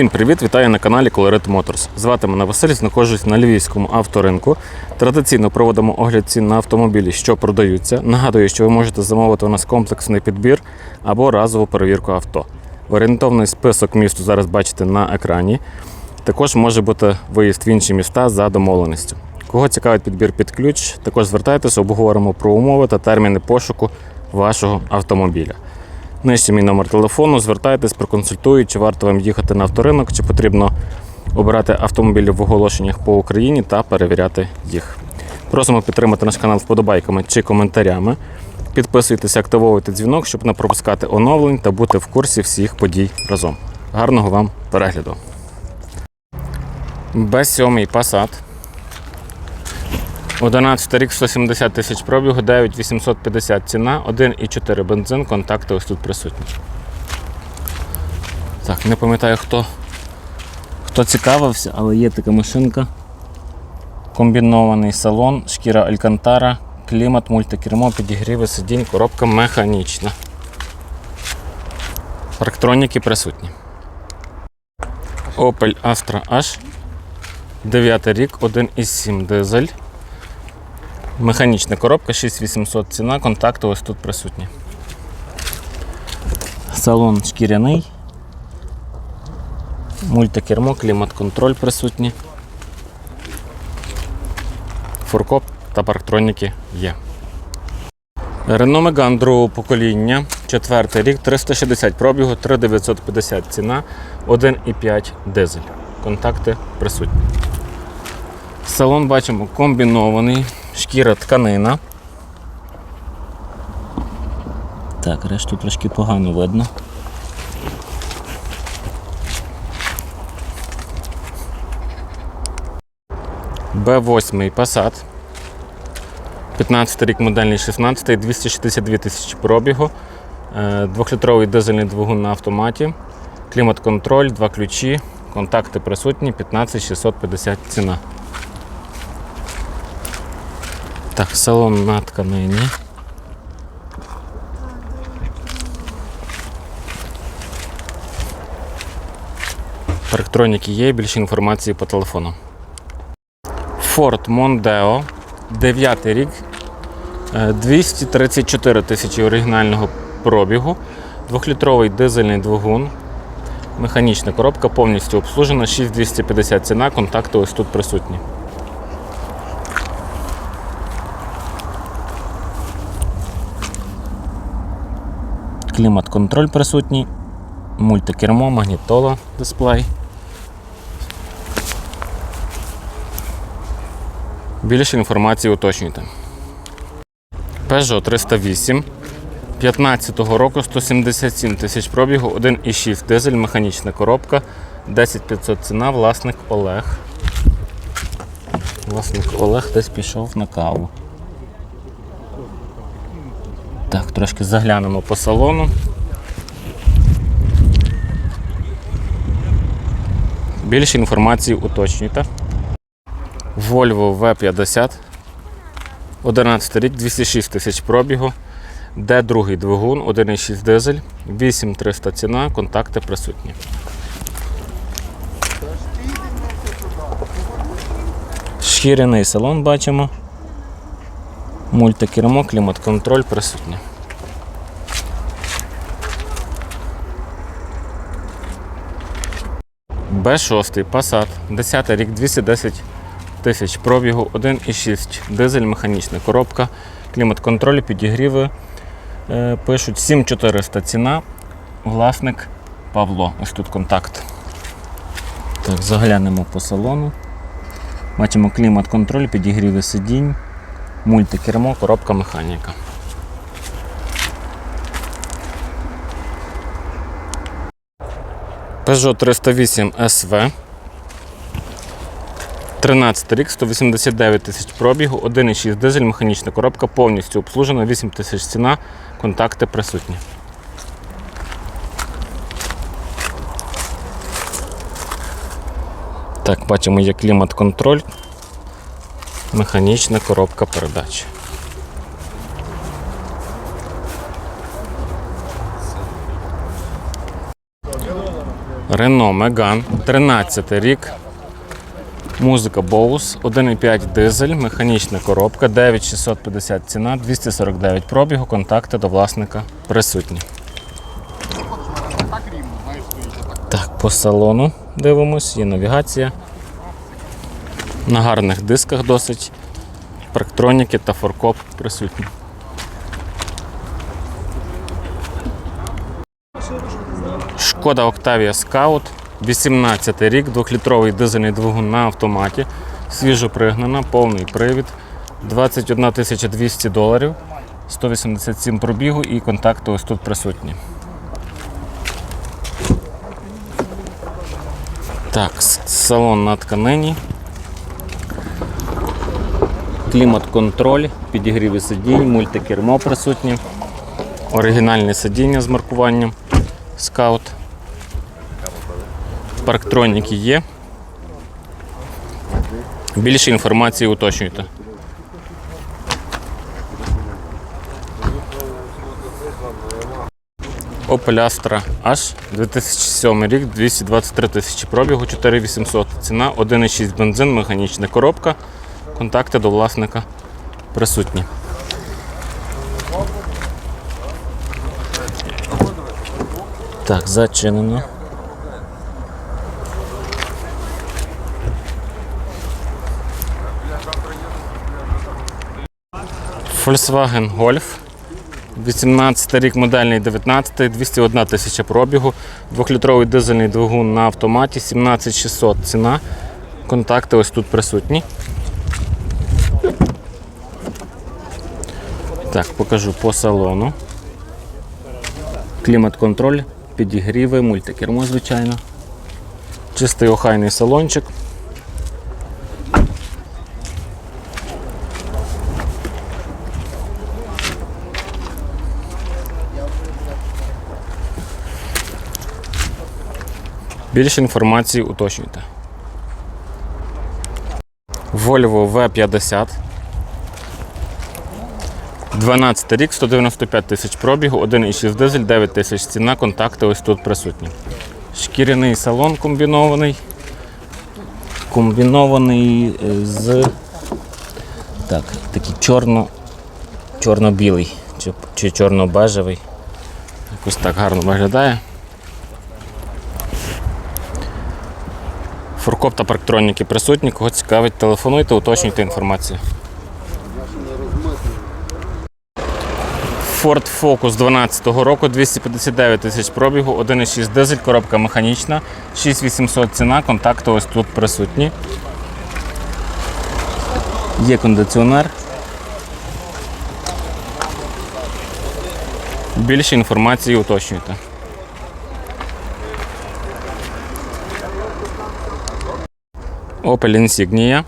Всім привіт! Вітаю на каналі Colorit Motors. Звати мене Василь, знаходжусь на львівському авторинку. Традиційно проводимо огляд цін на автомобілі, що продаються. Нагадую, що ви можете замовити у нас комплексний підбір або разову перевірку авто. Орієнтовний список місту зараз бачите на екрані. Також може бути виїзд в інші міста за домовленістю. Кого цікавить підбір під ключ, також звертайтеся, обговоримо про умови та терміни пошуку вашого автомобіля. Нижче мій номер телефону, звертайтесь, проконсультують, чи варто вам їхати на авторинок, чи потрібно обирати автомобілі в оголошеннях по Україні та перевіряти їх. Просимо підтримати наш канал вподобайками чи коментарями. Підписуйтесь, активовуйте дзвінок, щоб не пропускати оновлень та бути в курсі всіх подій разом. Гарного вам перегляду! Б7 Passat. 11 рік 170 тисяч пробігу, 9850 ціна, 1,4 бензин, контакти ось тут присутні. Так, не пам'ятаю хто, хто цікавився, але є така машинка. Комбінований салон, шкіра Алькантара, клімат, мультикермо, підігріви сидінь, коробка механічна. Парктроніки присутні. Opel Astra H. 9 рік, 1,7 дизель. Механічна коробка 6800 ціна, контакти ось тут присутні. Салон шкіряний. Мультикермо, клімат-контроль присутні. Фуркоп та парктроніки є. Renault Megane другого покоління, четвертий рік, 360 пробігу, 3950 ціна, 1,5 дизель. Контакти присутні. Салон бачимо комбінований, шкіра тканина. Так, решту трошки погано видно. Б8 Passat. 15 рік модельний 16, 262 тисячі пробігу. Е, Двохлітровий дизельний двигун на автоматі. Клімат-контроль, два ключі, контакти присутні, 15 650 ціна. Так, салон на тканині. Парктроніки є, більше інформації по телефону. Ford Mondeo, 9 рік, е, 234 тисячі оригінального пробігу, двохлітровий дизельний двигун, механічна коробка повністю обслужена, 6250 ціна, контакти ось тут присутні. Клімат-контроль присутній, мультикермо, магнітола, дисплей. Більше інформації уточнюйте. Peugeot 308 15-го року 177 тисяч пробігу, 1,6 дизель, механічна коробка, 10500 ціна, власник Олег. Власник Олег десь пішов на каву. Так, трошки заглянемо по салону. Більше інформації уточнюйте. Volvo V50. 11 рік, 206 тисяч пробігу. Де другий двигун, 1,6 дизель, 8300 ціна, контакти присутні. Шкіряний салон бачимо. Мультикермо, клімат-контроль присутні. Б6 Passat, 10 рік, 210 тисяч пробігу, 1,6 дизель, механічна коробка, клімат-контроль, підігріви. Е, Пишуть 7400 ціна. Власник Павло. Ось тут контакт. Так, заглянемо по салону. Бачимо клімат-контроль, підігріви сидінь, мультикермо, коробка механіка. Peugeot 308 SV. 13 рік, 189 тисяч пробігу, 1,6 дизель, механічна коробка, повністю обслужена, 8 тисяч ціна, контакти присутні. Так, бачимо, є клімат-контроль, механічна коробка передач. Renault Megane, 13 рік. Музика Bose, 1,5 дизель, механічна коробка, 9650 ціна, 249 пробігу, контакти до власника присутні. Так, по салону дивимось, є навігація. На гарних дисках досить. Парктроніки та форкоп присутні. Шкода Octavia Scout, 18 рік, 2-літровий дизельний двигун на автоматі, свіжо пригнана, повний привід, 21 200 доларів, 187 пробігу і контакти ось тут присутні. Так, салон на тканині. Клімат-контроль, підігріви сидінь, мультикермо присутні, оригінальне сидіння з маркуванням скаут. Парктроніки є. Більше інформації уточнюйте. Opel Astra H 2007 рік, 223 тисячі пробігу, 4800 ціна, 1,6 бензин, механічна коробка. Контакти до власника присутні. Так, зачинено. Volkswagen Golf. 18 рік модельний 19, 201 тисяча пробігу, 2-літровий дизельний двигун на автоматі, 17600 ціна. Контакти ось тут присутні. Так, покажу по салону. Клімат-контроль, підігріви, мультикермо, звичайно. Чистий охайний салончик. Більше інформації уточнюйте. Volvo V50. 12 рік, 195 тисяч пробігу, 1,6 дизель, 9 тисяч ціна, контакти ось тут присутні. Шкіряний салон комбінований. Комбінований е, з так, такий чорно, чорно-білий чи, чи чорно-бежевий. Якось так гарно виглядає. Фуркоп та парктроніки присутні. Кого цікавить, телефонуйте, уточнюйте інформацію. Ford Focus 12 року, 259 тисяч пробігу, 1,6 дизель, коробка механічна, 6800 ціна, контакти ось тут присутні. Є кондиціонер. Більше інформації уточнюйте. Opel Insignia.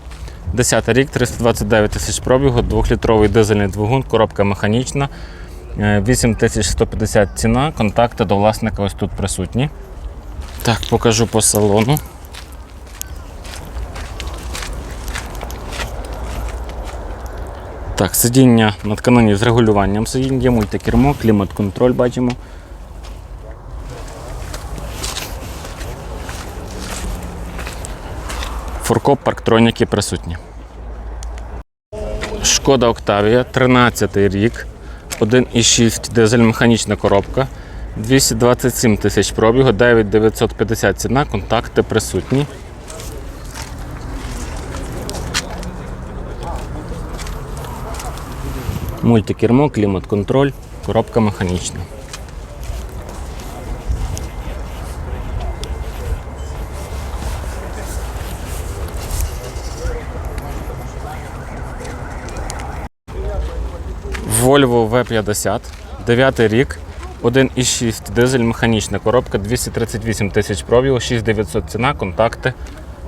10 рік, 329 тисяч пробігу, 2-літровий дизельний двигун, коробка механічна, 8150 ціна, контакти до власника ось тут присутні. Так, покажу по салону. Так, сидіння на тканині з регулюванням сидінь, є мультикермо, клімат-контроль бачимо. Фуркоп парктроніки присутні. Шкода Октавія, 13 рік, 1,6 дизель механічна коробка, 227 тисяч пробігу, 9950 ціна, контакти присутні. Мультикермо, клімат-контроль, коробка механічна. Volvo V50, 9 рік, 1,6 дизель, механічна коробка, 238 тисяч пробігу, 6900 ціна, контакти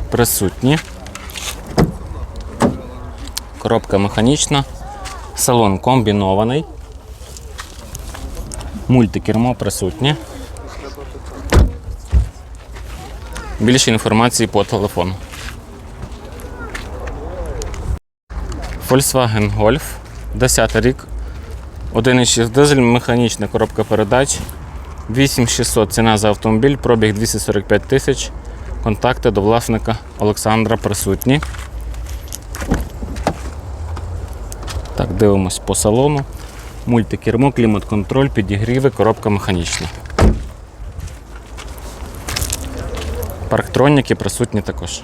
присутні. Коробка механічна, салон комбінований. Мультикермо присутнє. Більше інформації по телефону. Volkswagen Golf, 10 рік, 1,6 дизель, механічна коробка передач, 8600 ціна за автомобіль, пробіг 245 тисяч. Контакти до власника Олександра присутні. Так, дивимось по салону. Мультикермо, клімат-контроль, підігріви, коробка механічна. Парктроніки присутні також.